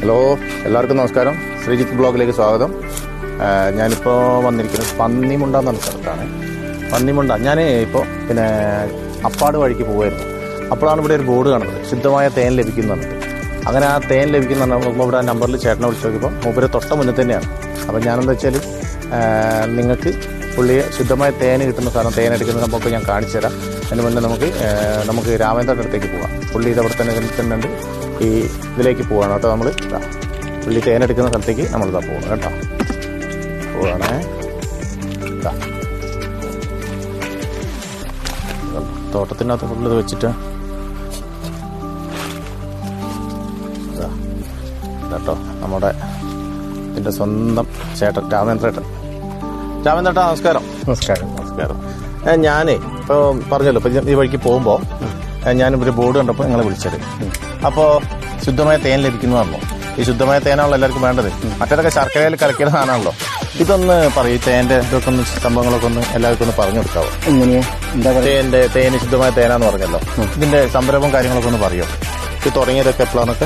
Hello എല്ലാവർക്കും നമസ്കാരം. ശ്രീജിത്ത് ബ്ലോഗിലേക്ക് സ്വാഗതം. ഞാനിപ്പോൾ വന്നിരിക്കുന്നത് പന്നിമുണ്ട എന്ന സ്ഥലത്താണ്. പന്നിമുണ്ട. ഞാൻ ഇപ്പോൾ പിന്നെ അപ്പാട് വഴിക്ക് പോകുമായിരുന്നു അപ്പോഴാണ് ഇവിടെ ഒരു ബോർഡ് കാണുന്നത്. ശുദ്ധമായ തേൻ ലഭിക്കുന്നുണ്ട് അങ്ങനെ ആ തേൻ ലഭിക്കുന്ന ഇവിടെ ആ നമ്പറിൽ ചേട്ടനെ വിളിച്ച് നോക്കിയപ്പോൾ മൂപ്പര് തൊട്ട മുന്നിൽ തന്നെയാണ്. അപ്പോൾ ഞാനെന്താ വെച്ചാൽ നിങ്ങൾക്ക് പുള്ളിയെ ശുദ്ധമായ തേൻ കിട്ടുന്ന സ്ഥലം തേൻ എടുക്കുന്ന സംഭവമൊക്കെ ഞാൻ കാണിച്ചു തരാം അതിന് മുന്നേ നമുക്ക് നമുക്ക് രാമേന്ദ്രന്റെ അടുത്തേക്ക് പോകാം പുള്ളി ഇതവിടെ തന്നെ നിൽക്കുന്നുണ്ട്. ഈ ഇതിലേക്ക് പോവാണ് കേട്ടോ നമ്മൾ ഉള്ളി തേൻ എടുക്കുന്ന സ്ഥലത്തേക്ക് നമ്മളിതാ പോകണം കേട്ടോ. പോവാണേ. ഇതാ. തോട്ടത്തിനകത്ത് ഫുള്ള് ഇത് വെച്ചിട്ട്. കേട്ടോ നമ്മുടെ ഇതിന്റെ സ്വന്തം ചേട്ടൻ രാമേന്ദ്രേട്ടൻ രാമേന്ദ്രേട്ട നമസ്കാരം. നമസ്കാരം. നമസ്കാരം. ഞാനേ ഇപ്പോൾ പറഞ്ഞല്ലോ ഇപ്പം ഈ വഴിക്ക് പോകുമ്പോൾ ഞാൻ ഒരു ബോർഡ് കണ്ടപ്പോൾ നിങ്ങളെ വിളിച്ചത്. അപ്പോൾ ശുദ്ധമായ തേൻ ലഭിക്കുന്നു പറഞ്ഞു ഈ ശുദ്ധമായ തേനാണല്ലോ എല്ലാവർക്കും വേണ്ടത്. മറ്റേതൊക്കെ ശർക്കരയിൽ കലക്കിയ സാധനമാണല്ലോ. ഇതൊന്ന് പറയും തേന്റെ തേന്റെ ഇതൊക്കെ ഒന്ന് സംഭവങ്ങളൊക്കെ ഒന്ന് എല്ലാവർക്കും ഒന്ന് പറഞ്ഞു കൊടുക്കാവോ? എങ്ങനെയാ? തേന്റെ തേന് ശുദ്ധമായ തേനാന്ന് പറഞ്ഞല്ലോ. ഇതിന്റെ സംരംഭം കാര്യങ്ങളൊക്കെ ഒന്ന് പറയോ? ഇത് തുടങ്ങിയതൊക്കെ എപ്പോഴാന്നൊക്കെ?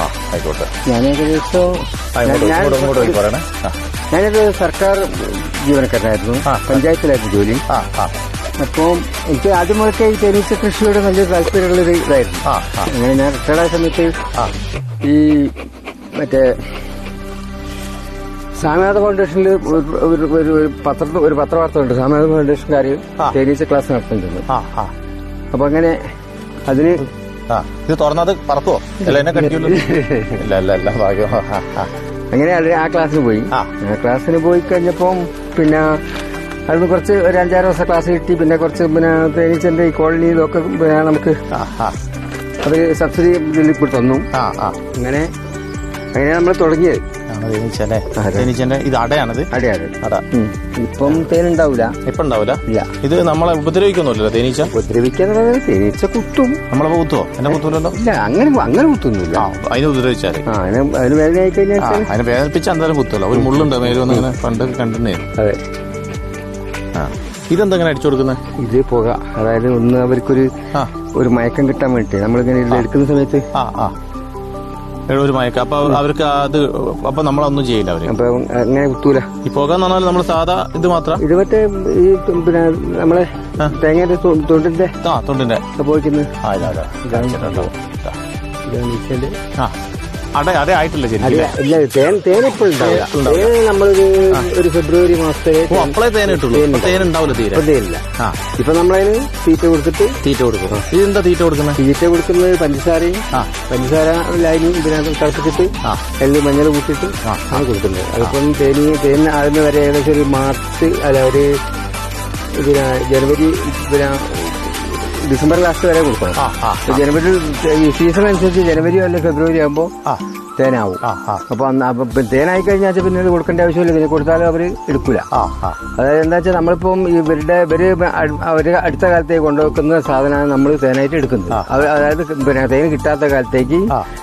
ആ. ആയിക്കോട്ടെ. ഞാൻ ഏകദേശം പറയണേ. ഞാനൊരു സർക്കാർ ജീവനക്കാരനായിരുന്നു. പഞ്ചായത്തിലായിരുന്നു ജോലി. ആ ആ. അപ്പോൾ എനിക്ക് ആദ്യം മുതൽക്ക് ഈ തേനീച്ച കൃഷിയോട് നല്ല താല്പര്യമുള്ള ഒരു ഇതായിരുന്നു അങ്ങനെ ഞാൻ റിട്ടയർഡായ സമയത്ത് ഈ മറ്റേ സാമ്യാത ഫൗണ്ടേഷനിൽ ഒരു- ഒരു പത്ര ഒരു പത്രവാർത്ത ഉണ്ട് സാമ്യാത ഫൗണ്ടേഷൻകാർ കാര്യം തേനീച്ച ക്ലാസ് നടത്തുന്നുണ്ട്. അപ്പൊ അങ്ങനെ അതിന് ഇത് തുറന്നത് ഇല്ല ഇല്ല ഇല്ല ഭാഗ്യം. അങ്ങനെ ആ ക്ലാസ്സിന് പോയി. ആ ക്ലാസ്സിന് പോയി കഴിഞ്ഞപ്പം പിന്നെ അവിടുന്ന് കുറച്ച് ഒരു അഞ്ചാറ് ദിവസം ക്ലാസ് കിട്ടി. പിന്നെ കുറച്ച് പിന്നെ തേനീച്ചന്റെ ഈ കോളനി ഇതൊക്കെ പിന്നെ നമുക്ക് അത് സബ്സിഡി ഇതിൽ തന്നു. അങ്ങനെ അങ്ങനെ നമ്മൾ തുടങ്ങിയത്. തേനീച്ചന്റെ. ഇത് അടയാണിത്. അടയാണ് അട. ഇപ്പം തേനുണ്ടാവില്ല ഇപ്പൊ ഉണ്ടാവില്ല ഇല്ല. ഇത് നമ്മളെ ഉപദ്രവിക്കൊന്നുമില്ലല്ലോ തേനീച്ച? ഉപദ്രവിക്കാന്ന് തേനീച്ച കുത്തും. നമ്മളെ കുത്തുവോ? എന്നെ കുത്തൂലല്ലോ? ഇല്ല അങ്ങനെ അങ്ങനെ കുത്തൊന്നുമില്ല. അതിനെ ഉപദ്രവിച്ചാൽ. അതിന് അതിന് വേദന ആയി കഴിഞ്ഞാൽ അതിനെ വേദനിപ്പിച്ച് എന്തായാലും കുത്തുമല്ലോ ഒരു മുള്ളുണ്ട് മേലും ഇങ്ങനെ പണ്ട് കണ്ടിട്ടുണ്ടേ അതെ. ഇതെന്താ ഇങ്ങനെ അടിച്ചു കൊടുക്കുന്നത് ഇത് പുക. അതായത് ഒന്ന് അവർക്കൊരു ഒരു മയക്കം കിട്ടാൻ വേണ്ടി നമ്മളിങ്ങനെ എടുക്കുന്ന സമയത്ത് ആ ആ. ഒരു മയക്കം. അപ്പൊ അവർക്ക് അത് അപ്പൊ നമ്മളൊന്നും ചെയ്യില്ല അവർ. അപ്പൊ അങ്ങനെ കുത്തൂല. ഈ പുക എന്ന് പറഞ്ഞാൽ നമ്മൾ സാധാ ഇത് മാത്രം? ഇത് മറ്റേ ഈ പിന്നെ നമ്മളെ തേങ്ങയുടെ തൊണ്ടിന്റെ ആ തൊണ്ടിന്റെ. പോയിക്കുന്നത് ആ ഇതാ ഇതാ. ഇതാണ് ആ. അട അതെ ആയിട്ടില്ല ഇല്ല തേൻ ഉണ്ടാവില്ല. തേൻ നമ്മളൊരു ഒരു ഫെബ്രുവരി മാസത്തിൽ അപ്പളേ തേൻ കിട്ടുള്ളൂ ഇപ്പൊ തേൻ ഉണ്ടാവില്ല തീരെ. ഇല്ല. ഇപ്പൊ നമ്മളതിന് തീറ്റ കൊടുത്തിട്ട് തീറ്റ കൊടുക്കും. ഇതെന്താ തീറ്റ കൊടുക്കുന്നത് തീറ്റ കൊടുക്കുന്നത് പഞ്ചസാരയും പഞ്ചസാര ലൈനും ഇതിനകത്ത് തിളപ്പിച്ചിട്ട് എല്ലാം മഞ്ഞൾ കൂട്ടിട്ട് ആ, ആണ് കൊടുക്കുന്നത്. അതിപ്പം തേനി തേൻ ആകുന്ന വരെ ഏകദേശം ഒരു മാർച്ച് അല്ല ഒരു ജനുവരി ഡിസംബർ ലാസ്റ്റ് വരെ കൊടുക്കണം. ജനുവരി ഈ സീസൺ അനുസരിച്ച് ജനുവരി അല്ലെ ഫെബ്രുവരി ആകുമ്പോൾ തേനാവും. അപ്പൊ തേനായി കഴിഞ്ഞാൽ പിന്നെ ഇത് കൊടുക്കേണ്ട ആവശ്യമില്ല. ഇതിന് കൊടുത്താലും അവർ എടുക്കില്ല അതായത് എന്താ വെച്ചാൽ നമ്മളിപ്പം ഇവരുടെ ഇവർ അവർ അടുത്ത കാലത്തേക്ക് കൊണ്ടുവെക്കുന്ന സാധനമാണ് നമ്മൾ തേനായിട്ട് എടുക്കുന്നത്. അതായത് പിന്നെ തേൻ കിട്ടാത്ത കാലത്തേക്ക്.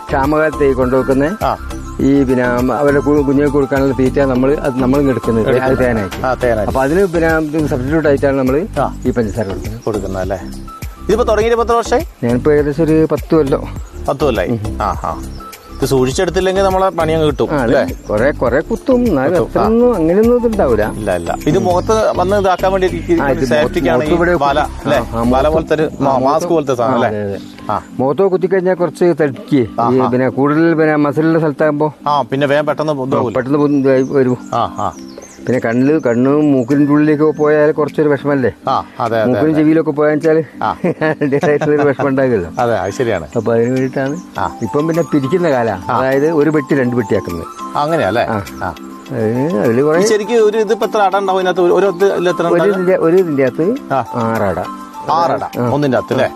ക്ഷാമകാലത്തേക്ക് കൊണ്ടുവെക്കുന്ന ഈ പിന്നെ അവരുടെ കുഞ്ഞുങ്ങൾക്ക് കൊടുക്കാനുള്ള തീറ്റ നമ്മൾ അത് നമ്മൾ എടുക്കുന്നത്. തേനായിട്ട്. അപ്പൊ അതിന് പിന്നെ സബ്സ്റ്റിറ്റ്യൂട്ട് ആയിട്ടാണ് നമ്മൾ ഈ പഞ്ചസാര കൊടുക്കുന്നത്. കൊടുക്കുന്നല്ലേ ഇതിപ്പോ തുടങ്ങിയിട്ട് പത്ത് വർഷമായി ഞാനിപ്പോ ഏകദേശം ഒരു പത്ത് കൊല്ലം. പത്ത് കൊല്ലായി. ആ ആ. ഇത് സൂക്ഷിച്ചെടുത്തില്ലെങ്കിൽ നമ്മളെ പണി അങ്ങ് കിട്ടും അല്ലേ? കൊറേ കൊറേ കുത്തും. എന്നാലും അത്രയൊന്നും അങ്ങനെയൊന്നും ഇതുണ്ടാവില്ല ഇല്ല ഇല്ല. ഇത് മുഖത്ത് വന്ന് ഇതാക്കാൻ വേണ്ടി സേഫ്റ്റിക്കാണ് ബാല പോലത്തെ ഒരു മാസ്ക് പോലത്തെ സാധനം അല്ലേ? മുഖത്ത് കുത്തിക്കഴിഞ്ഞാൽ കുറച്ച് തടിക്ക്. പിന്നെ കൂടുതൽ പിന്നെ മസിലിന്റെ സ്ഥലത്താകുമ്പോ ആ പിന്നെ വേഗം പെട്ടെന്ന് പെട്ടെന്ന് വരും. ആ ആ. പിന്നെ കണ്ണിൽ കണ്ണും മൂക്കിന്റെ ഉള്ളിലേക്ക് പോയാൽ കുറച്ചൊരു വിഷമല്ലേ? മൂക്കിനും ചെവിയിലൊക്കെ ആ. അതിന്റെതായിട്ടുള്ളൊരു വിഷമം ഉണ്ടാകുമല്ലോ അതെ ശരിയാണ്. അപ്പൊ അതിന് വേണ്ടിയിട്ടാണ്. ആ. ഇപ്പം പിന്നെ പിരിക്കുന്ന കാലാണ് അതായത് ഒരു പെട്ടി രണ്ട് പെട്ടിയാക്കുന്നത്. ആക്കുന്നത് അങ്ങനെയല്ലേ അതിൽ കുറെ ശരിക്കും ഒരു ഇതിപ്പോ എത്ര അട ഉണ്ടാവും ഇതിനകത്ത്? ഒരു- ഒരു? ഇതിന്റെ ഒരു അകത്ത്. ആറട. ആറട. ഒന്നിന്റെ അകത്ത് അല്ലേ?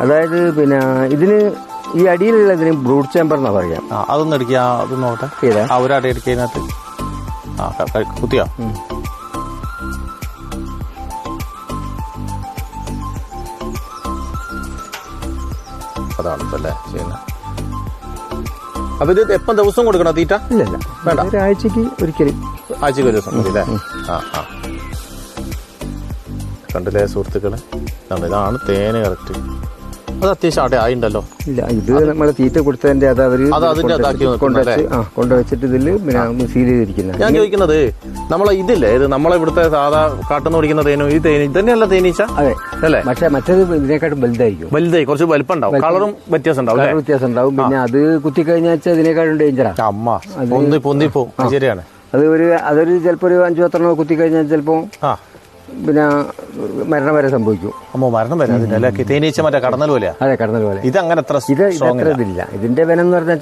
അതായത് പിന്നെ ഇതിന് ഈ അടിയിലുള്ളതിന് ബ്രൂഡ് ചേമ്പർ എന്നാ പറയാം. അതൊന്നും അതൊന്ന് എടുക്കുക അത് നോക്കട്ടെ. ആ ഒരു അട എടുക്കുന്നതിനകത്ത് ആ കുത്തിയോ അതാണ് അല്ലേ ചെയ്യുന്നത് അപ്പൊ ഇത് എപ്പം ദിവസം കൊടുക്കണം തീറ്റ ഇല്ലല്ല വേണ്ട. ഒരാഴ്ചക്ക് ഒരിക്കലും. ആഴ്ചക്ക് ഒരു ദിവസം മതി അല്ലേ? ആ ആ. കണ്ടില്ലേ സുഹൃത്തുക്കളെ? ഇതാണ് തേന് കറക്റ്റ്. അത് അത്യാവശ്യം അവിടെ ആയിണ്ടല്ലോ. ഇല്ല ഇത് നമ്മളെ തീറ്റ കൊടുത്തതിന്റെ അത് അവർ അത് കൊണ്ടുവച്ച് ആ കൊണ്ടുവച്ചിട്ട് ഇതിൽ പിന്നെ സീൽ ചെയ്തിരിക്കുന്നത് ഞാൻ ചോദിക്കുന്നത് നമ്മളെ ഇതില്ലേ ഇത് നമ്മളെ ഇവിടുത്തെ സാധാ കാട്ടുന്ന പിടിക്കുന്ന തേനും ഈ തേനി ഇതന്നെയല്ല തേനീച്ച? അതെ. അല്ലേ? പക്ഷെ മറ്റേത് ഇതിനെക്കാട്ടും വലുതായിരിക്കും. വലുതായി കുറച്ച് വലുപ്പം. ഉണ്ടാവും കളറും വ്യത്യാസം ഉണ്ടാവും വ്യത്യാസം ഉണ്ടാവും പിന്നെ അത് കുത്തി കഴിഞ്ഞാൽ ഇതിനെക്കാട്ടും ഡേഞ്ചറാണ് അമ്മ പൊന്തി പൊന്തിപ്പോ ശരിയാണ്. അത് ഒരു അതൊരു ചിലപ്പോ ഒരു അഞ്ചു പത്തെണ്ണോ കുത്തി കഴിഞ്ഞാൽ ആ. പിന്നെ മരണം വരെ സംഭവിക്കും അമ്മ മരണം വരെ അതിന്റെ തേനീച്ച മറ്റേ കടന്നൽ പോലെ അതെ കടന്നൽ പോലെ. ഇത് അങ്ങനെ ഇത് ഇതില്ല. ഇതിന്റെ വില എന്ന് പറഞ്ഞാൽ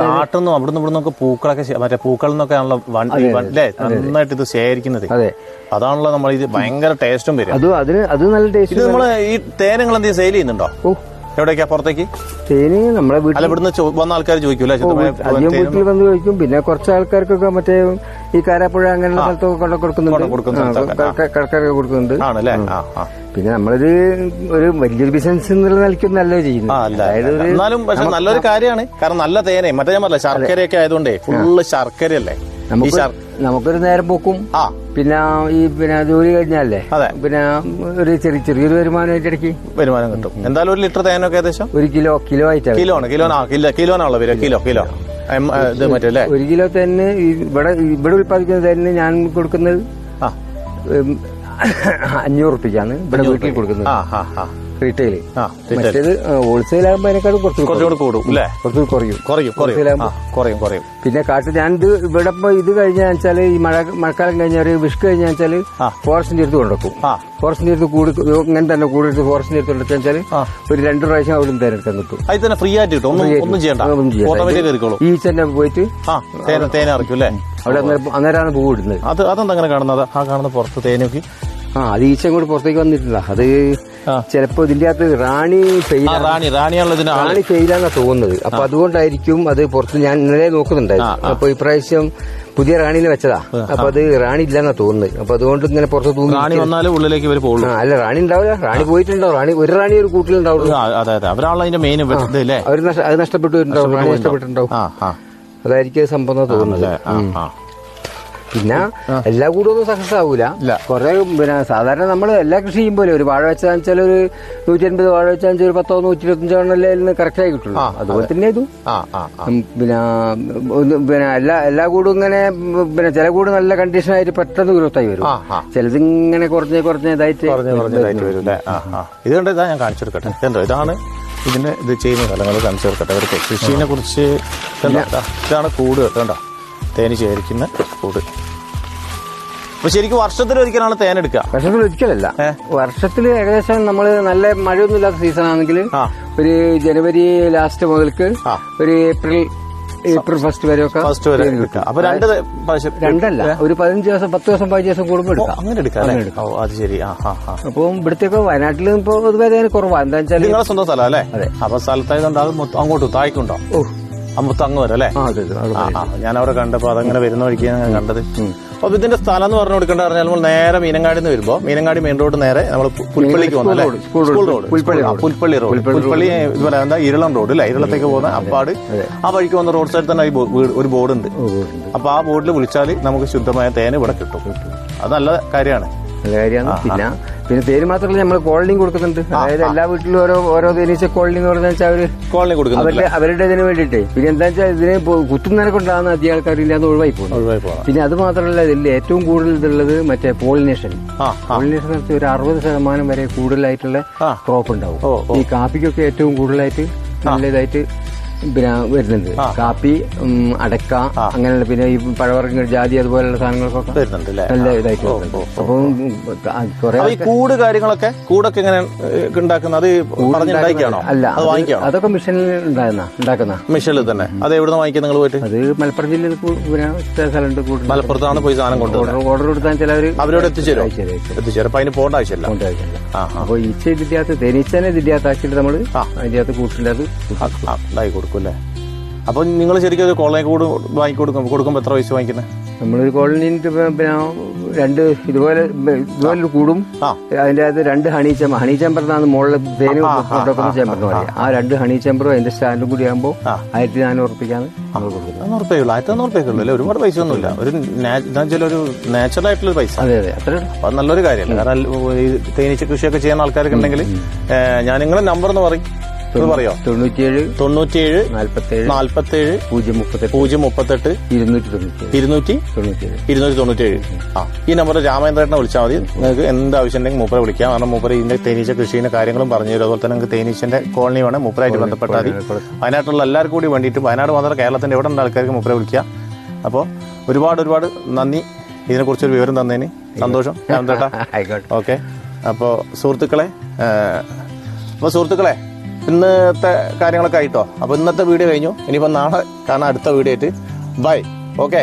കാട്ടുന്നു അവിടുന്ന് ഇവിടുന്ന് ഒക്കെ പൂക്കളൊക്കെ മറ്റേ പൂക്കളിൽ നിന്നൊക്കെ ആണല്ലോ വൺ- ഈ വൺ- അല്ലേ? നന്നായിട്ട് ഇത് ശേഖരിക്കുന്നത്. അതെ. അതാണല്ലോ നമ്മൾ ഇത് ഭയങ്കര ടേസ്റ്റും വരും അത് അതിന് അത് നല്ല ടേസ്റ്റ് നമ്മൾ ഈ തേനങ്ങൾ എന്തെങ്കിലും സെയിൽ ചെയ്യുന്നുണ്ടോ? ഓ എവിടേക്കാ പുറത്തേക്ക്? തേനി നമ്മളെ വീട്ടിൽ അല്ല ഇവിടുന്ന് ചോ- വന്ന ആൾക്കാർ ചോദിക്കൂല അധികം വീട്ടിൽ വന്ന് കഴിക്കും. പിന്നെ കുറച്ച് ആൾക്കാർക്കൊക്കെ മറ്റേ ഈ കാരാപ്പുഴ അങ്ങനെയുള്ള സ്ഥലത്തൊക്കെ കൊണ്ട കൊടുക്കുന്നുണ്ട്. കൊടുക്കുന്ന ആ, സ്ഥലത്തൊക്കെ. ക- ക- കടക്കാരൊക്കെ കൊടുക്കുന്നുണ്ട്. ആണല്ലേ? ആ ആ. പിന്നെ നമ്മളിത് ഒരു വലിയൊരു ബിസിനസ് എന്നുള്ള നിലയ്ക്ക് നല്ല ആ ചെയ്യുന്നത് അല്ല. അതായത് ഒരു എന്നാലും പക്ഷെ നല്ലൊരു കാര്യമാണ്. കാരണം നല്ല തേനെ. മറ്റേ ഞാൻ പറഞ്ഞ ശർക്കരയൊക്കെ ആയതുകൊണ്ടേ ഫുള്ള് ശർക്കരയല്ലേ? നമുക്ക് നമുക്കൊരു നേരം പോക്കും. പിന്നെ ഈ പിന്നെ ജോലി കഴിഞ്ഞാലേ അതെ. പിന്നെ ഒരു ചെറിയ ചെറിയൊരു വരുമാനം ഇടയ്ക്ക്. വരുമാനം കിട്ടും. എന്തായാലും ഒരു ലിറ്റർ തേനൊക്കെ ഏകദേശം? ഒരു കിലോ കിലോ ആയിട്ടാണ്. കിലോ ആണ് കിലോ ആ കിലോ ആണല്ലോ വരിക കിലോ കിലോ. ഇത് മറ്റേ ഒരു കിലോ തന്നെ ഇവിടെ ഇവിടെ ഉൽപ്പാദിക്കുന്ന തന്നെ ഞാൻ കൊടുക്കുന്നത് അഞ്ഞൂറ് റുപ്യക്കാണ്. ഇവിടെ വീട്ടിൽ കൊടുക്കുന്നത്. റീറ്റെയിൽ. മറ്റേത് ഹോൾസെയിൽ ആകുമ്പോൾ അതിനേക്കാളും കുറച്ച്. കുറച്ചുകൂടി കൂടും അല്ലേ? കുറച്ച് കുറയും. കുറയും കുറയും. കുറയും പിന്നെ കാട്ട് ഞാൻ ഇത് ഇവിടെ ഇത് കഴിഞ്ഞാൽ വെച്ചാൽ ഈ മഴ മഴക്കാലം കഴിഞ്ഞ ഒരു വിഷ് കഴിഞ്ഞാൽ വെച്ചാൽ. ഫോറസ്റ്റിന്റെ അടുത്ത് കൊണ്ടുവെക്കും. ഫോറസ്റ്റിന്റെ അടുത്ത് കൂടി ഇങ്ങനെ തന്നെ കൂടി എടുത്ത് ഫോറസ്റ്റിന്റെ അടുത്ത് കൊണ്ടുവച്ചാൽ. ഒരു രണ്ട് പ്രാവശ്യം അവിടെ തേനെടുക്കാൻ കിട്ടും തന്നെ ഫ്രീ ആയിട്ട് കിട്ടും. ഒന്നും ചെയ്യണ്ട. ഈ തന്നെ പോയിട്ട് തേന ഇറക്കും അല്ലേ? അവിടെ അന്നേരമാണ് പൂ ഇടുന്നത്. അത് അതെന്താ അങ്ങനെ കാണുന്നത്? ആ കാണുന്ന പുറത്ത് തേനൊക്കെ. ആ അത് ഈച്ച കൂടി പുറത്തേക്ക് വന്നിട്ടില്ല. അത്. ചിലപ്പോ ഇതിന്റെ അകത്ത് റാണി ഫെയിൽ റാണി റാണിയാണല്ലോ റാണി ഫെയിലാന്നാ തോന്നുന്നത്. അപ്പൊ അതുകൊണ്ടായിരിക്കും അത് പുറത്ത് ഞാൻ ഇന്നലെ നോക്കുന്നുണ്ടായിരുന്നു. അപ്പൊ ഇപ്രാവശ്യം പുതിയ റാണിനെ വെച്ചതാ. അപ്പൊ അത് റാണി ഇല്ലെന്നാ തോന്നുന്നത്. അപ്പൊ അതുകൊണ്ട് ഇങ്ങനെ പുറത്ത് തോന്നുന്നു റാണി വന്നാലും ഉള്ളിലേക്ക് ഇവർ അല്ല റാണി ഉണ്ടാവില്ല. റാണി പോയിട്ടുണ്ടാവും റാണി ഒരു റാണി ഒരു കൂട്ടിലുണ്ടാവുള്ളൂ അതെ അതെ. അവരാണല്ലോ അതിന്റെ മെയിൻ അവർ അത് നഷ്ടപ്പെട്ടിട്ടുണ്ടാവും റാണി നഷ്ടപ്പെട്ടിട്ടുണ്ടാവും. അതായിരിക്കും സംഭവം തോന്നുന്നത്. പിന്നെ എല്ലാ കൂടെ ഒന്നും സക്സസ് ആവൂല. കുറെ പിന്നെ സാധാരണ നമ്മൾ എല്ലാ കൃഷി ചെയ്യുമ്പോൾ ഒരു വാഴ വെച്ചാൽ വെച്ചാൽ ഒരു നൂറ്റി അൻപത് വാഴ വെച്ചാൽ ഒരു പത്തോ നൂറ്റി ഇരുപത്തഞ്ചോ എണ്ണല്ലേ കറക്റ്റ് ആയി കിട്ടുള്ളൂ. അതുപോലെ തന്നെ ഇതും. പിന്നെ പിന്നെ എല്ലാ എല്ലാ കൂടും ഇങ്ങനെ പിന്നെ ചില കൂട് നല്ല കണ്ടീഷൻ ആയിട്ട് പെട്ടെന്ന് ഗ്രോത്ത് ആയി വരും. ചിലത് ഇങ്ങനെ കുറഞ്ഞ് കുറഞ്ഞ ഇതായിട്ട് ഇത് ഞാൻ കാണിച്ചു കൊടുക്കട്ടെ. ഇതുണ്ടോ ഇതാണ് ഇതിനെ ഇത് ചെയ്യുന്ന സ്ഥലങ്ങൾ കാണിച്ചു കൊടുക്കട്ടെ. അവർക്ക് കൃഷിനെ കുറിച്ച്? ഇതാണ് കൂട് കണ്ടോ? തേനി ശേഖരിക്കുന്ന കൂട്. അപ്പൊ ശരിക്കും വർഷത്തിൽ ഒരിക്കലാണ് തേൻ എടുക്കുക. വർഷത്തിൽ ഒരിക്കലല്ല? വർഷത്തിൽ ഏകദേശം നമ്മൾ നല്ല മഴയൊന്നും ഇല്ലാത്ത സീസൺ ആണെങ്കിൽ ഒരു ജനുവരി ലാസ്റ്റ് മുതൽക്ക്. ഒരു ഏപ്രിൽ ഏപ്രിൽ ഫസ്റ്റ് വരെ ഒക്കെ ഫസ്റ്റ് വരെ അപ്പൊ രണ്ട് രണ്ടല്ല. ഒരു പതിനഞ്ച് ദിവസം പത്ത് ദിവസം പതിനഞ്ച് ദിവസം കൂടുമ്പോൾ എടുക്കാം. അങ്ങനെ എടുക്കാം അത് ശരി. അപ്പൊ ഇവിടത്തേക്ക് വയനാട്ടിൽ ഇപ്പൊ ഇതുവരെ കുറവാണ് എന്താ വെച്ചാൽ നിങ്ങളുടെ സ്വന്തം സ്ഥലം അല്ലേ? അതെ. അപ്പൊ സ്ഥലത്തായത് അങ്ങോട്ട് താഴേക്കുണ്ടോ ആ വരും അല്ലേ? ഞാൻ അവിടെ കണ്ടപ്പോ അതങ്ങനെ വരുന്ന വഴിക്ക് ഞാൻ കണ്ടത്. അപ്പൊ ഇതിന്റെ സ്ഥലം എന്ന് പറഞ്ഞു കൊടുക്കേണ്ട പറഞ്ഞാൽ നമ്മൾ നേരെ മീനങ്ങാടി നിന്ന് വരുമ്പോ മീനങ്ങാടി മെയിൻ റോഡ് നേരെ നമ്മൾ പുൽപ്പള്ളിക്ക് പോകുന്ന അല്ലേ road, school Pulpally road. Pulpally road. Pulpally ഇതുപോലെ എന്താ ഇരുളം റോഡ് അല്ലെ? ഇരുളത്തേക്ക് പോകുന്ന അപ്പാട് ആ വഴിക്ക് വന്ന റോഡ് സൈഡിൽ തന്നെ ഒരു ബോർഡ് ഉണ്ട് അപ്പൊ ആ ബോർഡിൽ വിളിച്ചാൽ നമുക്ക് ശുദ്ധമായ തേൻ ഇവിടെ കിട്ടും. അത് നല്ല കാര്യമാണ്. നല്ല കാര്യമാണ്. പിന്നെ പിന്നെ തേര് മാത്രമല്ല നമ്മൾ കോളിംഗ് കൊടുക്കുന്നുണ്ട്. അതായത് എല്ലാ വീട്ടിലും ഓരോ ഓരോ തേനീച്ച കോളിംഗ് എന്ന് പറഞ്ഞാൽ അവർ കോളിംഗ് കൊടുക്കുന്നുണ്ട് അവരുടെ ഇതിന് വേണ്ടിയിട്ട്. പിന്നെ എന്താ വെച്ചാൽ ഇതിന് കുത്തുന്നതിനെ ഉണ്ടാകുന്ന അധികം ആൾക്കാരില്ലാന്ന് അത് ഒഴിവായി പോകും പിന്നെ അത് മാത്രമല്ല ഇതിൽ ഏറ്റവും കൂടുതൽ ഇതുള്ളത് മറ്റേ പോളിനേഷൻ പോളിനേഷൻ നടത്തി ഒരു അറുപത് ശതമാനം വരെ കൂടുതലായിട്ടുള്ള. ക്രോപ്പ് ഉണ്ടാവും. ഈ കാപ്പിക്കൊക്കെ ഏറ്റവും കൂടുതലായിട്ട് നല്ല ഇതായിട്ട് പിന്നെ വരുന്നുണ്ട്. കാപ്പി അടക്ക അങ്ങനെയുള്ള പിന്നെ ഈ പഴവർഗങ്ങൾ ജാതി അതുപോലെയുള്ള സാധനങ്ങൾക്കൊക്കെ വരുന്നുണ്ട് നല്ല ഇതായിട്ട് അപ്പം കുറെ ഈ കൂട് കാര്യങ്ങളൊക്കെ കൂടൊക്കെ എങ്ങനെ ഉണ്ടാക്കുന്നത്? അല്ല അത് അത് അതൊക്കെ മിഷനിൽ ഉണ്ടായിരുന്ന ഉണ്ടാക്കുന്ന. മിഷനിൽ തന്നെ. അത് എവിടെ നിന്ന് വാങ്ങിക്കാൻ നിങ്ങൾ പോയിട്ട്? അത് മലപ്പുറം ജില്ലയിൽ സ്ഥലമുണ്ട് കൂടുതൽ മലപ്പുറത്താണ് പോയി സാധനം കൊണ്ട് ഓർഡർ കൊടുത്താൽ ചിലവർ അവരോട് എത്തിച്ചേരും എത്തിച്ചേരും. അപ്പൊ അതിന് പോകേണ്ട ആവശ്യമില്ല. കൊണ്ടുപോയിട്ടില്ല ആ ആ. അപ്പൊ ഈച്ച ഇതിന്റെ അകത്ത് തേനീച്ചനെ ഇതിന്റെ അകത്ത് ആക്കിയിട്ട് നമ്മൾ അതിന്റെ അകത്ത് കൂട്ടിന്റെ അത് ആ, ഇതായി കൊടുക്കും അല്ലേ അപ്പൊ നിങ്ങൾ ശരിക്കും ഒരു കോളനി കൂട് വാങ്ങി കൊടുക്കും കൊടുക്കുമ്പോൾ എത്ര പൈസ വാങ്ങിക്കുന്നത് നമ്മളൊരു കോളനി പിന്നെ രണ്ട് ഇതുപോലെ ഇതുപോലെ കൂടും. അതിന്റെ അകത്ത് രണ്ട് ഹണി ചേമ്പർ ഹണി ചേമ്പറിനാണ് മുകളിൽ തേന് കൊണ്ടുവെക്കുന്ന ചേമ്പറിന് ആ രണ്ട് ഹണി ചേമ്പറും അതിന്റെ സ്റ്റാൻഡും കൂടി ആകുമ്പോൾ. ആയിരത്തി നാനൂറ് റുപ്പിക്കാണ് നമ്മൾ കൊടുക്കുന്നത് അഞ്ഞൂറ് ആയിരത്തി അഞ്ഞൂറ് രൂപയ്ക്കുള്ളൂ അല്ലേ? ഒരുപാട് പൈസ ഒന്നുമില്ല. ഒരു ഒരു നാച്ചുറൽ ആയിട്ടുള്ള ഒരു പൈസ. അതെ അതെ. അത്ര അപ്പൊ നല്ലൊരു കാര്യമല്ല. കാരണം ഈ തേനീച്ച കൃഷിയൊക്കെ ചെയ്യുന്ന ആൾക്കാരൊക്കെ ഉണ്ടെങ്കിൽ ഞാൻ നിങ്ങളുടെ നമ്പർ എന്ന് പറയും. പറയോ? തൊണ്ണൂറ്റിയേഴ് തൊണ്ണൂറ്റിയേഴ് നാല്പത്തേഴ് നാൽപ്പത്തേഴ് പൂജ്യം മുപ്പത്തെട്ട് പൂജ്യം മുപ്പത്തെട്ട് ഇരുന്നൂറ്റി തൊണ്ണൂറ്റി ഇരുന്നൂറ്റി തൊണ്ണൂറ്റിയേഴ്. ഇരുന്നൂറ്റി ആ ഈ നമ്പർ രാമേന്ദ്രേട്ടനെ വിളിച്ചാൽ മതി. നിങ്ങൾക്ക് എന്ത് ആവശ്യം ഉണ്ടെങ്കിൽ മൂപ്പരെ വിളിക്കാം. കാരണം മൂപ്പര് ഇതിന്റെ തേനീച്ച കൃഷിയുടെ കാര്യങ്ങളും പറഞ്ഞു തരും. അതുപോലെ തന്നെ നിങ്ങൾക്ക് തേനീച്ചന്റെ കോളനി വേണം മൂപ്പരായിട്ട് ബന്ധപ്പെട്ടാൽ മതി. വയനാട്ടിലുള്ള എല്ലാവർക്കും കൂടി വേണ്ടിയിട്ട് വയനാട് മാത്രം കേരളത്തിന്റെ എവിടെ ഉള്ള ആൾക്കാർക്ക് മൂപ്പരെ വിളിക്കാം അപ്പോൾ ഒരുപാട് ഒരുപാട് നന്ദി. ഇതിനെക്കുറിച്ച് ഒരു വിവരം തന്നതിന് സന്തോഷം. രാമേന്ദ്രേട്ടാ ഓക്കെ. അപ്പോൾ സുഹൃത്തുക്കളെ അപ്പോൾ സുഹൃത്തുക്കളെ ഇന്നത്തെ കാര്യങ്ങളൊക്കെ ആയിട്ടോ? അപ്പോൾ ഇന്നത്തെ വീഡിയോ കഴിഞ്ഞു. ഇനിയിപ്പോൾ നാളെ കാണാം അടുത്ത വീഡിയോ ആയിട്ട്. Bye okay